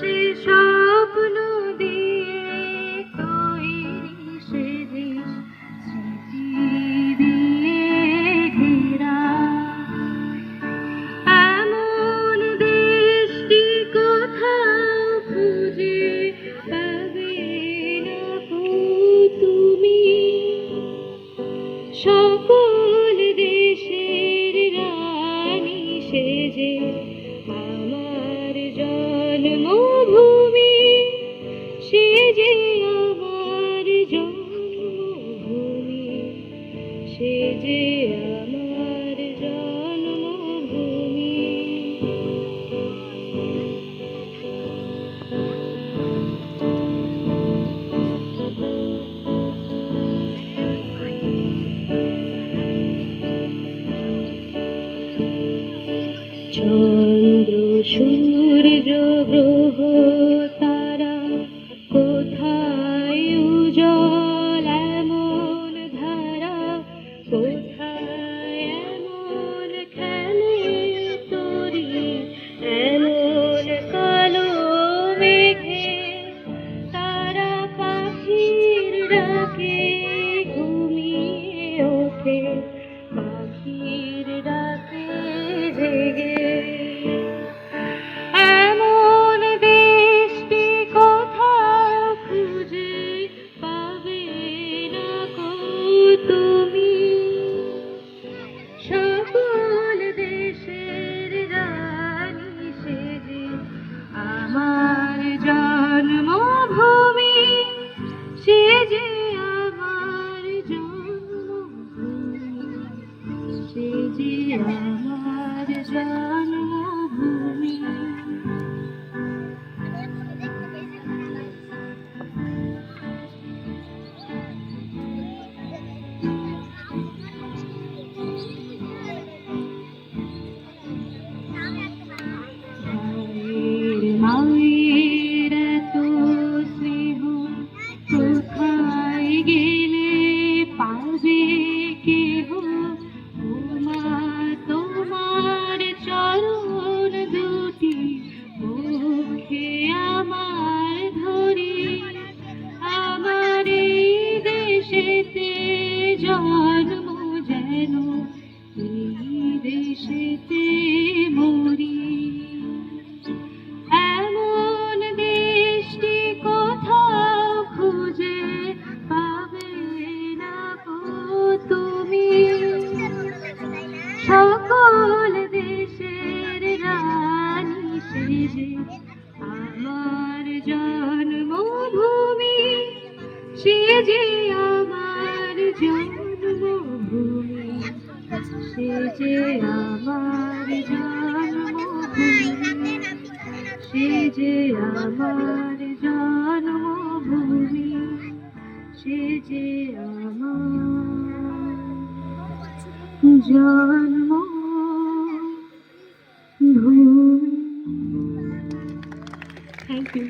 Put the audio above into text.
she's shy. চন্দ্র যে দেশেতে মরি। এমন দেশটি কোথাও খুঁজে পাবে না তুমি। সকল দেশের রানী সেজে আমার জন্মভূমি সে যে আমার জন্মভূমি। সে যে আমার জন্মভূমি সে যে আমার জন্মভূমি। সে যে আমার জন্মভূমি থ্যাংক ইউ